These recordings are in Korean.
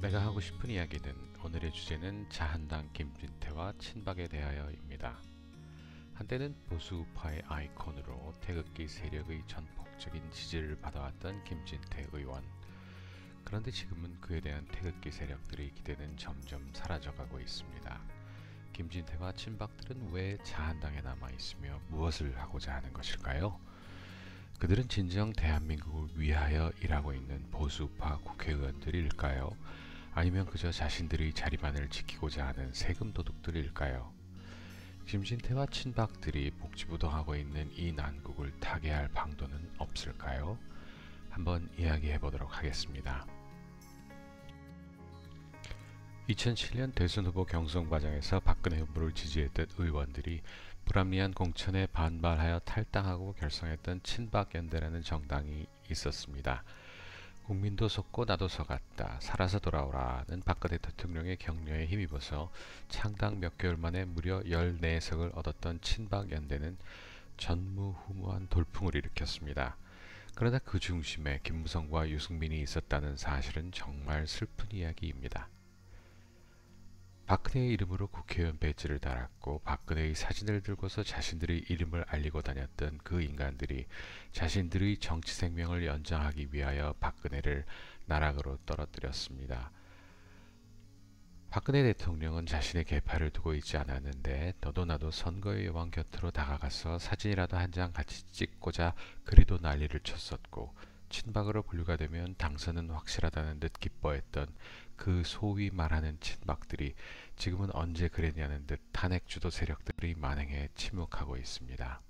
내가 하고 싶은 이야기는 오늘의 주제는 자한당 김진태와 친박에 대하여입니다. 한때는 보수파의 아이콘으로 태극기 세력의 전폭적인 지지를 받아왔던 김진태 의원. 그런데 지금은 그에 대한 태극기 세력들의 기대는 점점 사라져가고 있습니다. 김진태와 친박들은 왜 자한당에 남아 있으며 무엇을 하고자 하는 것일까요? 그들은 진정 대한민국을 위하여 일하고 있는 보수파 국회의원들일까요? 아니면 그저 자신들의 자리만을 지키고자 하는 세금 도둑들일까요? 김진태와 친박들이 복지부동하고 있는 이 난국을 타개할 방도는 없을까요? 한번 이야기해 보도록 하겠습니다. 2007년 대선 후보 경선 과정에서 박근혜 후보를 지지했던 의원들이 불합리한 공천에 반발하여 탈당하고 결성했던 친박연대라는 정당이 있었습니다. 국민도 속고 나도 속았다. 살아서 돌아오라는 박근혜 대통령의 격려에 힘입어서 창당 몇 개월 만에 무려 14석을 얻었던 친박 연대는 전무후무한 돌풍을 일으켰습니다. 그러나 그 중심에 김무성과 유승민이 있었다는 사실은 정말 슬픈 이야기입니다. 박근혜의 이름으로 국회의원 배지를 달았고 박근혜의 사진을 들고서 자신들의 이름을 알리고 다녔던 그 인간들이 자신들의 정치 생명을 연장하기 위하여 박근혜를 나락으로 떨어뜨렸습니다. 박근혜 대통령은 자신의 개파를 두고 있지 않았는데 너도 나도 선거의 여왕 곁으로 다가가서 사진이라도 한 장 같이 찍고자 그리도 난리를 쳤었고 친박으로 분류가 되면 당선은 확실하다는 듯 기뻐했던 그 소위 말하는 친박들이 지금은 언제 그랬냐는 듯 탄핵 주도 세력들이 만행해 침묵하고 있습니다.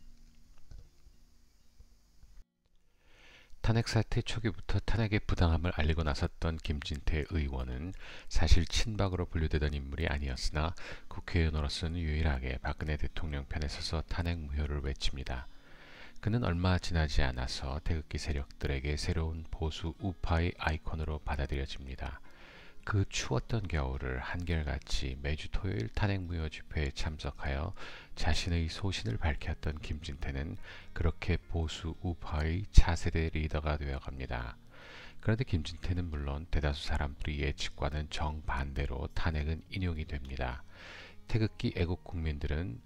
탄핵 사태 초기부터 탄핵의 부당함을 알리고 나섰던 김진태 의원은 사실 친박으로 분류되던 인물이 아니었으나 국회의원으로서는 유일하게 박근혜 대통령 편에 서서 탄핵 무효를 외칩니다. 그는 얼마 지나지 않아서 태극기 세력들에게 새로운 보수 우파의 아이콘으로 받아들여집니다. 그 추웠던 겨울을 한결같이 매주 토요일 탄핵무효 집회에 참석하여 자신의 소신을 밝혔던 김진태는 그렇게 보수 우파의 차세대 리더가 되어갑니다. 그런데 김진태는 물론 대다수 사람들의 예측과는 정반대로 탄핵은 인용이 됩니다. 태극기 애국 국민들은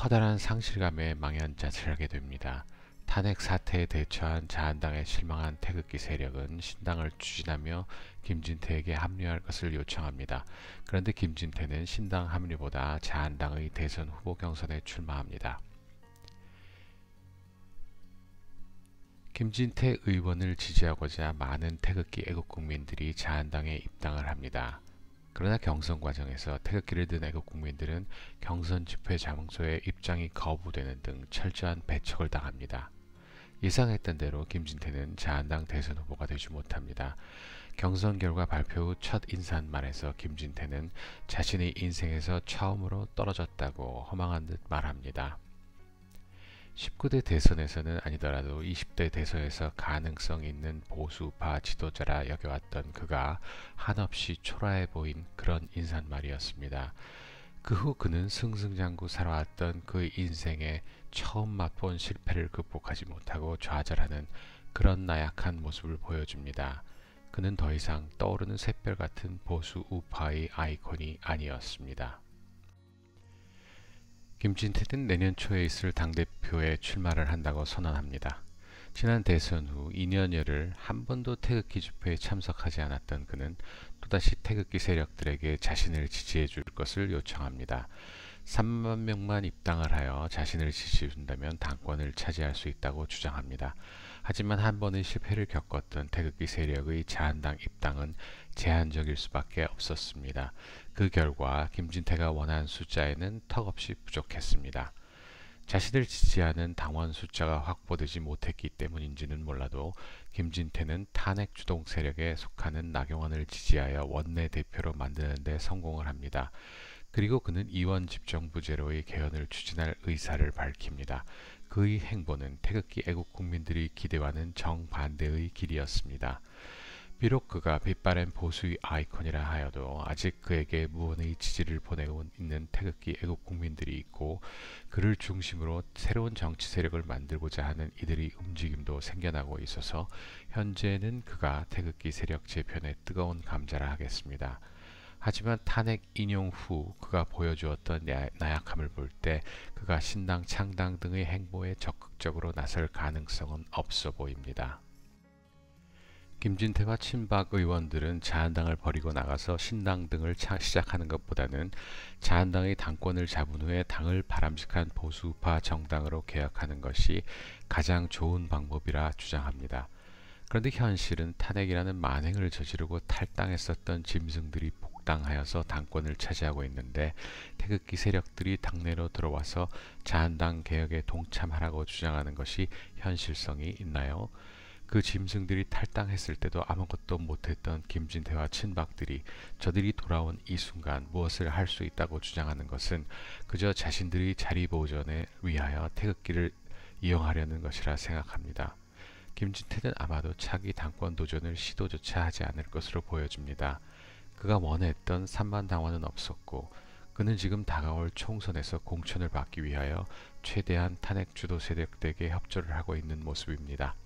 커다란 상실감에 망연자실하게 됩니다. 탄핵 사태에 대처한 자한당에 실망한 태극기 세력은 신당을 추진하며 김진태에게 합류할 것을 요청합니다. 그런데 김진태는 신당 합류보다 자한당의 대선 후보 경선에 출마합니다. 김진태 의원을 지지하고자 많은 태극기 애국국민들이 자한당에 입당을 합니다. 그러나 경선 과정에서 태극기를 든 애국 국민들은 경선 집회 장소에 입장이 거부되는 등 철저한 배척을 당합니다. 예상했던 대로 김진태는 자한당 대선 후보가 되지 못합니다. 경선 결과 발표 후 첫 인사말에서 김진태는 자신의 인생에서 처음으로 떨어졌다고 허망한 듯 말합니다. 19대 대선에서는 아니더라도 20대 대선에서 가능성 있는 보수파 지도자라 여겨왔던 그가 한없이 초라해 보인 그런 인사말이었습니다. 그 후 그는 승승장구 살아왔던 그 인생에 처음 맛본 실패를 극복하지 못하고 좌절하는 그런 나약한 모습을 보여줍니다. 그는 더 이상 떠오르는 샛별 같은 보수 우파의 아이콘이 아니었습니다. 김진태는 내년 초에 있을 당대표에 출마를 한다고 선언합니다. 지난 대선 후 2년여를 한 번도 태극기 집회에 참석하지 않았던 그는 또다시 태극기 세력들에게 자신을 지지해 줄 것을 요청합니다. 3만 명만 입당을 하여 자신을 지지해준다면 당권을 차지할 수 있다고 주장합니다. 하지만 한 번의 실패를 겪었던 태극기 세력의 자한당 입당은 제한적일 수밖에 없었습니다. 그 결과 김진태가 원한 숫자에는 턱없이 부족했습니다. 자신을 지지하는 당원 숫자가 확보되지 못했기 때문인지는 몰라도 김진태는 탄핵 주동 세력에 속하는 나경원을 지지하여 원내 대표로 만드는 데 성공을 합니다. 그리고 그는 이원 집정부제로의 개헌을 추진할 의사를 밝힙니다. 그의 행보는 태극기 애국 국민들의 기대와는 정반대의 길이었습니다. 비록 그가 빛바랜 보수의 아이콘이라 하여도 아직 그에게 무언의 지지를 보내고 있는 태극기 애국 국민들이 있고 그를 중심으로 새로운 정치 세력을 만들고자 하는 이들의 움직임도 생겨나고 있어서 현재는 그가 태극기 세력 재편의 뜨거운 감자라 하겠습니다. 하지만 탄핵 인용 후 그가 보여주었던 나약함을 볼 때 그가 신당 창당 등의 행보에 적극적으로 나설 가능성은 없어 보입니다. 김진태와 친박 의원들은 자한당을 버리고 나가서 신당 등을 시작하는 것보다는 자한당의 당권을 잡은 후에 당을 바람직한 보수파 정당으로 개혁하는 것이 가장 좋은 방법이라 주장합니다. 그런데 현실은 탄핵이라는 만행을 저지르고 탈당했었던 짐승들이 복 당하여서 당권을 차지하고 있는데 태극기 세력들이 당내로 들어와서 자한당 개혁에 동참하라고 주장하는 것이 현실성이 있나요? 그 짐승들이 탈당했을 때도 아무것도 못했던 김진태와 친박들이 저들이 돌아온 이 순간 무엇을 할 수 있다고 주장하는 것은 그저 자신들이 자리 보전에 위하여 태극기를 이용하려는 것이라 생각합니다. 김진태는 아마도 차기 당권 도전을 시도조차 하지 않을 것으로 보여집니다. 그가 원했던 3만 당원은 없었고 그는 지금 다가올 총선에서 공천을 받기 위하여 최대한 탄핵 주도 세력들에게 협조를 하고 있는 모습입니다.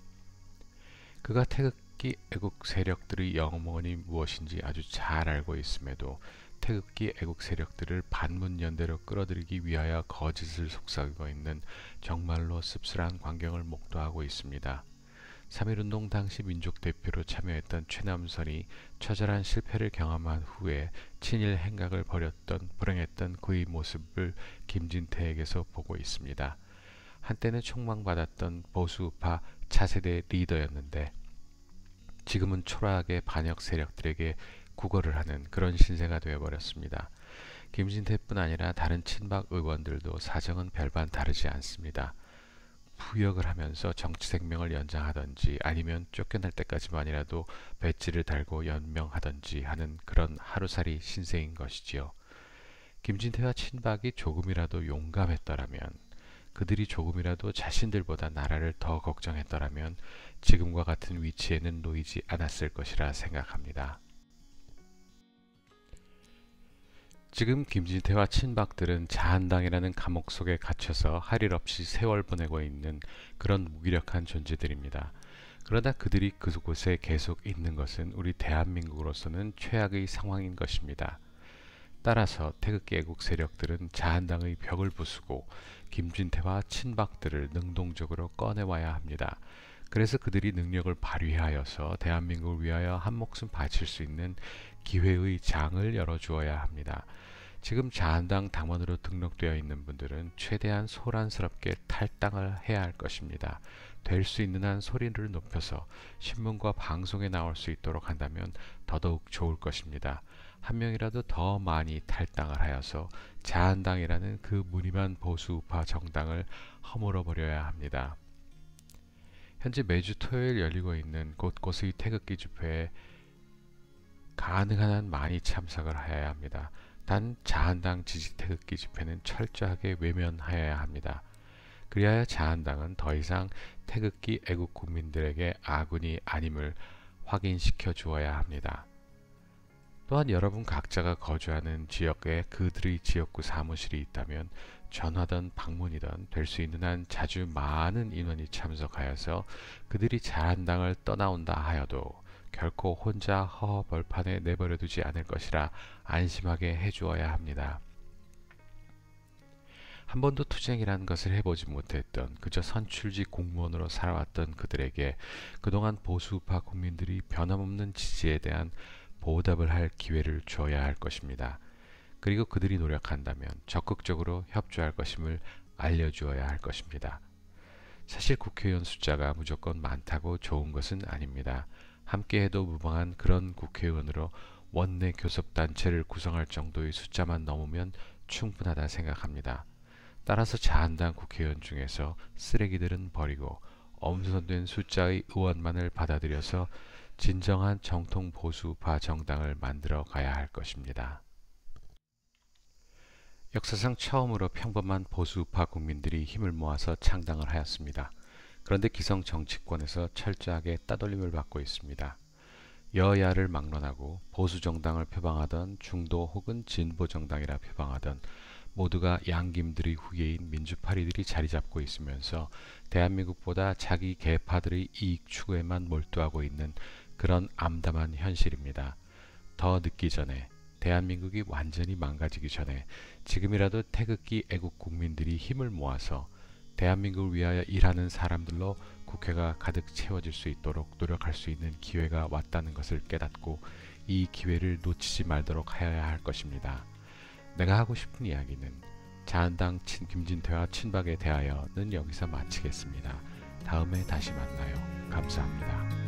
그가 태극기 애국 세력들의 영원이 무엇인지 아주 잘 알고 있음에도 태극기 애국 세력들을 반문연대로 끌어들이기 위하여 거짓을 속삭이고 있는 정말로 씁쓸한 광경을 목도하고 있습니다. 3.1운동 당시 민족대표로 참여했던 최남선이 처절한 실패를 경험한 후에 친일 행각을 벌였던 불행했던 그의 모습을 김진태에게서 보고 있습니다. 한때는 촉망받았던 보수파 차세대 리더였는데 지금은 초라하게 반역 세력들에게 구걸을 하는 그런 신세가 되어버렸습니다. 김진태뿐 아니라 다른 친박 의원들도 사정은 별반 다르지 않습니다. 부역을 하면서 정치 생명을 연장하든지 아니면 쫓겨날 때까지만이라도 배지를 달고 연명하든지 하는 그런 하루살이 신세인 것이지요. 김진태와 친박이 조금이라도 용감했더라면 그들이 조금이라도 자신들보다 나라를 더 걱정했더라면 지금과 같은 위치에는 놓이지 않았을 것이라 생각합니다. 지금 김진태와 친박들은 자한당이라는 감옥 속에 갇혀서 할 일 없이 세월 보내고 있는 그런 무기력한 존재들입니다. 그러나 그들이 그곳에 계속 있는 것은 우리 대한민국으로서는 최악의 상황인 것입니다. 따라서 태극기 애국 세력들은 자한당의 벽을 부수고 김진태와 친박들을 능동적으로 꺼내와야 합니다. 그래서 그들이 능력을 발휘하여서 대한민국을 위하여 한 목숨 바칠 수 있는 기회의 장을 열어주어야 합니다. 지금 자한당 당원으로 등록되어 있는 분들은 최대한 소란스럽게 탈당을 해야 할 것입니다. 될 수 있는 한 소리를 높여서 신문과 방송에 나올 수 있도록 한다면 더더욱 좋을 것입니다. 한 명이라도 더 많이 탈당을 하여서 자한당이라는 그 무늬만 보수 우파 정당을 허물어 버려야 합니다. 현재 매주 토요일 열리고 있는 곳곳의 태극기 집회에 가능한 한 많이 참석을 하여야 합니다. 단 자한당 지지 태극기 집회는 철저하게 외면하여야 합니다. 그리하여 자한당은 더 이상 태극기 애국 국민들에게 아군이 아님을 확인시켜 주어야 합니다. 또한 여러분 각자가 거주하는 지역에 그들의 지역구 사무실이 있다면 전화든 방문이든 될 수 있는 한 자주 많은 인원이 참석하여서 그들이 자한당을 떠나온다 하여도 결코 혼자 허허벌판에 내버려 두지 않을 것이라 안심하게 해주어야 합니다. 한 번도 투쟁이라는 것을 해보지 못했던 그저 선출직 공무원으로 살아왔던 그들에게 그동안 보수파 국민들이 변함없는 지지에 대한 보답을 할 기회를 줘야 할 것입니다. 그리고 그들이 노력한다면 적극적으로 협조할 것임을 알려주어야 할 것입니다. 사실 국회의원 숫자가 무조건 많다고 좋은 것은 아닙니다. 함께해도 무방한 그런 국회의원으로 원내 교섭단체를 구성할 정도의 숫자만 넘으면 충분하다 생각합니다. 따라서 자한당 국회의원 중에서 쓰레기들은 버리고 엄선된 숫자의 의원만을 받아들여서 진정한 정통 보수파 정당을 만들어 가야 할 것입니다. 역사상 처음으로 평범한 보수파 국민들이 힘을 모아서 창당을 하였습니다. 그런데 기성 정치권에서 철저하게 따돌림을 받고 있습니다. 여야를 막론하고 보수 정당을 표방하던 중도 혹은 진보 정당이라 표방하던 모두가 양김들의 후예인 민주파리들이 자리 잡고 있으면서 대한민국보다 자기 계파들의 이익 추구에만 몰두하고 있는 그런 암담한 현실입니다. 더 늦기 전에 대한민국이 완전히 망가지기 전에 지금이라도 태극기 애국 국민들이 힘을 모아서 대한민국을 위하여 일하는 사람들로 국회가 가득 채워질 수 있도록 노력할 수 있는 기회가 왔다는 것을 깨닫고 이 기회를 놓치지 말도록 하여야 할 것입니다. 내가 하고 싶은 이야기는 자한당 친 김진태와 친박에 대하여는 여기서 마치겠습니다. 다음에 다시 만나요. 감사합니다.